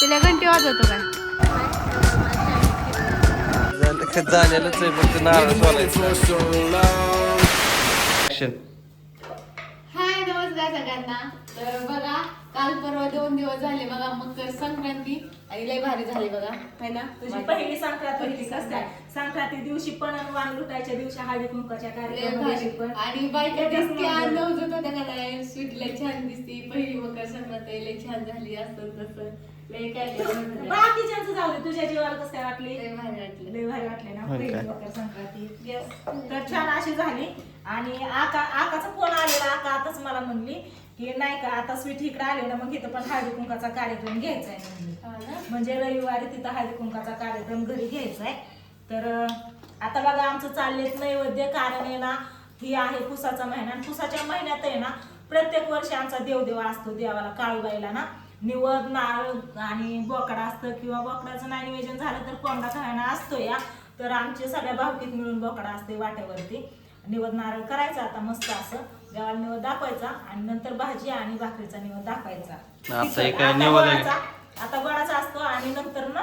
तिला घंटी वाजवतो काय? झालं झालेलंच आहे फक्त. हाय नमस्कार सगळ्यांना. तर बघा काल परवा दोन दिवस झाले बघा मकर संक्रांती आणि लय भारी झाली बघा. है ना? तुझी पहिली संक्रांत होती कसं संक्रांती दिवशी पण आणि वाण लुटायच्या दिवशी हळदी कुंकाच्या लय कार्यक्रम भारी. पण. आणि बायका दिसते स्वीट लय छान दिसते. पहिली मकर संक्रांती लय छान झाली असं तसं. लय काय. बाकीच्यांचं जाऊ दे तुझ्या जीवाला कसं काय वाटली? लय भारी वाटलं. लय भारी वाटले ना पहिली? मकर संक्रांती. तर छान अशी झाली. आणि आका आकाचा फोन आलेला. आका आताच मला म्हणली की नाही का आता स्वीट इकडे आले ना मग इथं पण हळदी कुंकाचा कार्यक्रम घ्यायचा आहे म्हणली. हा ना? म्हणजे रविवारी तिथं हळदी कुंकाचा कार्यक्रम घरी घ्यायचा आहे तर अं, आता बघा आमचं चाललेत नैवेद्य. कारण आहे ना ही आहे पुसाचा महिना. आणि पुसाच्या महिन्यात आहे ना प्रत्येक वर्षी आमचा देवदेव असतो देवाला काळूबाईला ना. निवद नारळ आणि बोकडा असतं किंवा बोकडाचं नाही निवेदन झालं तर कोंबडा खायला असतो या. तर आमचे सगळ्या भावकीत मिळून बोकडा असते वाट्यावरती. निवद नारळ करायचा आता मस्त असं. देवाला निवद दाखवायचा आणि नंतर भाजी आणि भाकरीचा निवद दाखवायचा. आता आता? गोडाचा- असतो आणि नंतर ना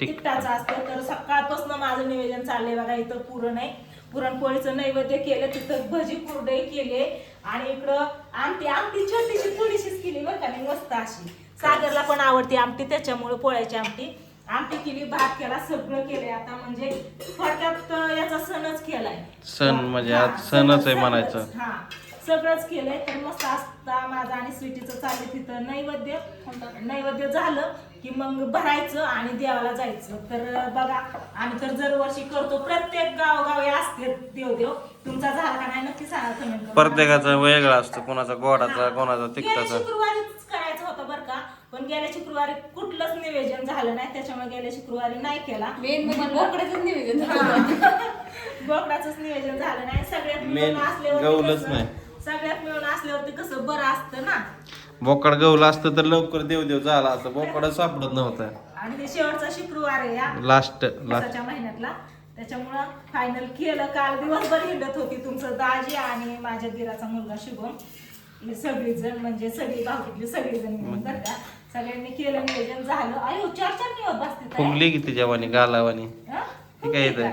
तिखटाचा. असतो. तर सकाळपासून माझं निवेदन चाललंय बघा इथं पुरण आहे पुरणपोळीचं नैवेद्य केलं तिथं भजी कुरडई केले आणि इकडं आमटी आमटी छोटीशी थोडीशीच केली बरं का नाही मस्त अशी. सागरला पण आवडते आमटी त्याच्यामुळे पोळ्याची आमटी. आमटी केली भात केला सगळं केलंय आता म्हणजे थोडक्यात याचा सणच केलाय. सण म्हणजे आज सणच आहे म्हणायचं. हा. सगळंच केलंय. तर मस्त असता माझा आणि स्वीटीचं चालले तिथं. नैवेद्य नैवेद्य झालं की मग भरायचं आणि देवाला जायचं. तर बघा आम्ही तर दरवर्षी करतो. प्रत्येक गावगावी असते देवदेव. तुमचा झाला का नाही नक्की सांगा करून. प्रत्येकाचा वेगळा असतो. कोणाचा गोडाचा कोणाचा तिखटाचा. शुक्रवारीच करायचं होतं बरं का. पण गेल्या शुक्रवारी कुठलंच निवेदन झालं नाही. त्याच्यामुळे गेल्या शुक्रवारी नाही केला. मेन म्हणजे बोकडाचं निवेदन झालं. बोकडाच नियोजन झालं नाही. सगळ्यात गवलंच कसं- नाही. सगळ्यात मिळून असल्यावरती कसं बरं असतं ना. बोकड गवला असतं तर लवकर देव देव झाला असं बोकड सापडत नव्हतं. आणि हे शेवटचा शुक्रवार आहे या. लास्ट लास्ट दिवसाच्या महिन्यातला. त्याच्यामुळं फायनल केलं. काल दिवसभर हिंडत होती तुमचं दाजी आणि माझ्या दिराचा मुलगा शुभम. ही सगळीजण म्हणजे सगळी भावकीतली सगळीजण मिळून बरं का. सगळ्यांनी केलं नियोजन झालं. अयो चार चार निवड बसते फुगली की तिच्या वाणी गालावानी? हे? काय येतंय?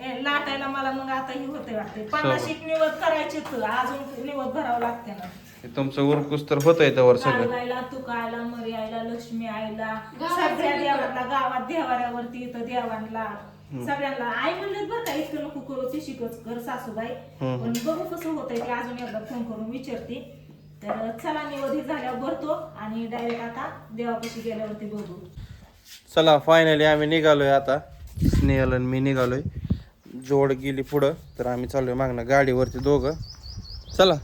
ए, लाटायला मला मग आता ही होते वाटते पन्नास एक निवड करायची अजून भरावं लागते ना. हे तुमचं उरकुस तर होतंय त्यावर सगळं. काळूबाईला तुकायला मरी आईला लक्ष्मी आईला गावात सगळ्या सगळी देवांना गावात देवाऱ्यावरती इथं देवांना सगळ्यांना. आई म्हणले बरं का इतकं नको करू ती शिकच कर सासूबाई. पण बघू कसं होतंय ते अजून एकदा फोन करून विचारते. तर चला निवधी झाल्यावर भरतो आणि डायरेक्ट आता देवापाशी गेल्यावरती बघू. चला फायनली आम्ही निघालोय आता. स्नेहल आणि मी निघालोय. जोड गेली पुढं तर आम्ही चाललोय मागणं गाडीवरती दोघं. चला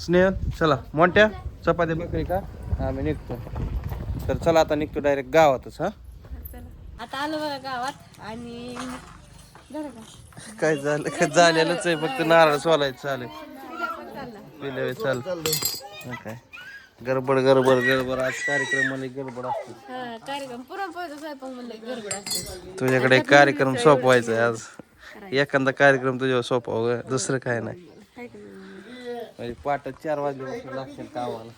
स्नेहल चला. मोठ्या चपाती बकरी का आम्ही निघतो. तर चला आता निघतो डायरेक्ट गावातच हा? आता आलो बघा गावात आणि काय झालं? काय झालेलंच आहे फक्त नारळ सोलायचं चालेल तिला पण चालला पिले चाल. काय गडबड गडबड गडबड. आज कार्यक्रममध्ये गडबड असते. कार्यक्रम असते. तुझ्याकडे कार्यक्रम सोपवायचा आहे आज. एखादा कार्यक्रम तुझ्यावर सोपव दुसरं काय नाही? म्हणजे पाठ चार वाजल्यापासून लागतील कामाला.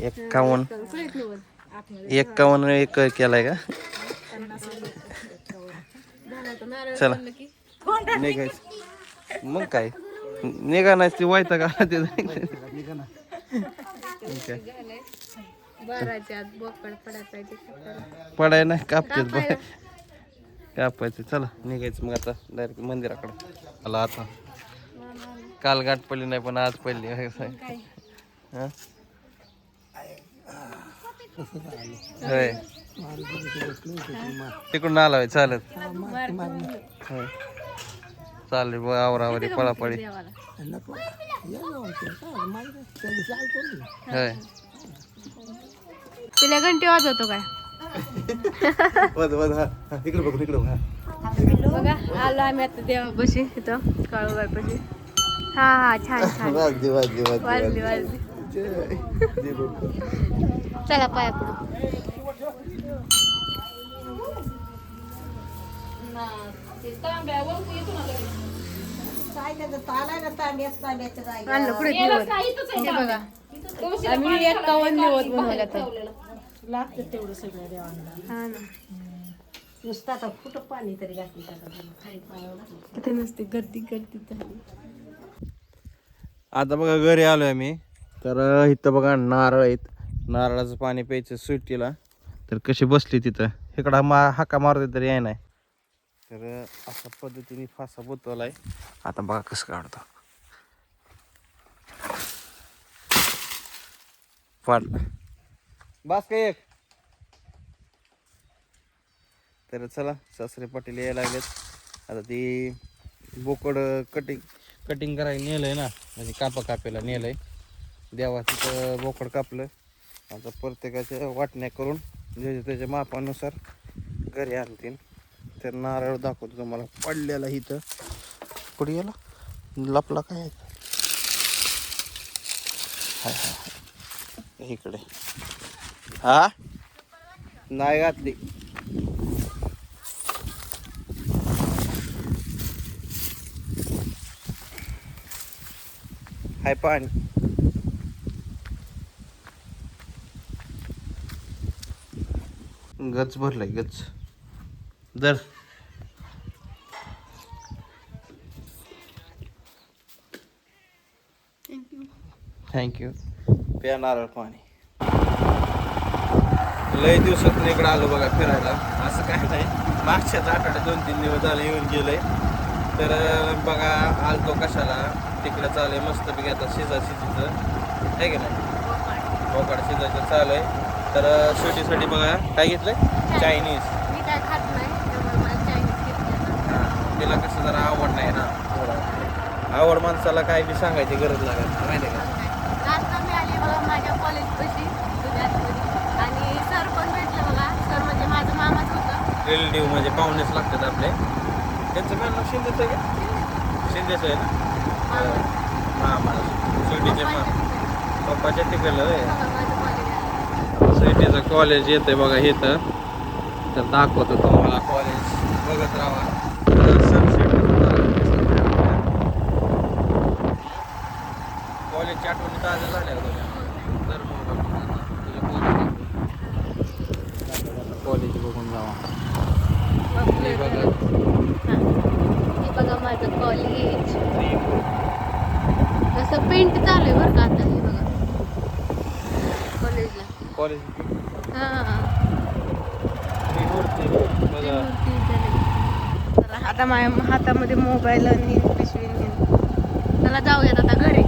एक्कावन्न एक्कावन्न एक केलाय का? चला. निघायचं. मग काय? निघा नाही ती वायता का? ते? पडाय नाही कापतेच बघ कापायचं. चला निघायचं मग आता डायरेक्ट मंदिराकडे. आला आता. काल गाठ पडली नाही पण आज पडली. हा? होय. तिकडून आला होय चालत. होय. चालेल बघ आवरावरी पळापळी. देवाला? होय. तिला घंटी वाजवतो काय? हा हा, इकडे बघ इकडे बघ हा. बघा आलो आम्ही आता देवापाशी इथं काळूबाईपाशी हा हा छान छान. वाजली वाजली वाजली वाजली वाजली. जय. चला पाया पडू आणलं पुढे हे बघा. आम्ही एक्कावन्न दिवस बनवल्या तर. लागतं तेवढं सगळं देवांना हा ना. नुसतं आता पाणी तरी घातली. तिथे नसते गर्दी गर्दी झाली. आता बघा घरी आलोय आम्ही तर अं, इथं बघा नारळ आहेत. नारळाचं पाणी प्यायचं सुट्टीला. तर कशी बसली तिथं? इकडं मा हाका मारते तरी आहे नाही. तर अशा पद्धतीने फासा बोतवलाय आता बघा कसं काढतो. फाट. बस का एक. तर चला सासरे पाटील यायला लागलेत. आता ती बोकड कटिंग कटिंग करायला नेलंय ना म्हणजे कापा कापेला नेलंय. देवा तिथं बोकड कापलं. आता प्रत्येकाच्या वाटण्या करून ज्याच्या त्याच्या मापानुसार घरी आणतील. तर नारळ दाखवतो तुम्हाला पडलेला इथं. कुठे गेला? लपला काय? हाय, हाय. इकडे. हा? नाही घातली. हाय पाणी. गच भरलाय गच दर थँक्यू प्या नारळ पाणी. लय दिवसात इकडे आलो बघा फिरायला. असं काय नाही. मागच्याच आठवड्यात दोन तीन दिवस झाले येऊन गेलोय. तर बघा आलतो कशाला? तिकडे चालू आहे मस्त पैकी आता शिजा शिजीचं आहे की नाही? बोकाड शिजायचं चालू आहे तर अं, शेवटीसाठी बघा काय चायनीज चायनीज घेतलं हां तिला कसं जरा आवड नाही ना. आवड माणसाला काय बी सांगायची गरज लागत माहिती आहे का? माझ्या कॉलेज पशी आणि सर पण भेटले बघा सर म्हणजे माझं मामाच होतं रिलेटिव्ह म्हणजे पाहुणेच लागतात आपले. त्यांचं मॅन नाव? शिंदेचं आहे का? शिंदेचं आहे ना? मामा. शेवटीचे मा पप्पाच्या तिकडलं कॉलेज सिटीचं कॉलेज येते बघा इथं. तर दाखवतो तुम्हाला कॉलेज बघत राहा कॉलेजच्या आठवणी ताज्या झाल्या का तुझ्या तर कॉलेज बघून जावा हे बघा हे बघा माझं कॉलेज पेंट चालू आहे बरं का आता हे बघा. कॉलेजला कॉलेज हां आता माझ्या हातामध्ये मोबाईल आणि पिशवी. चला जाऊयात आता घरी.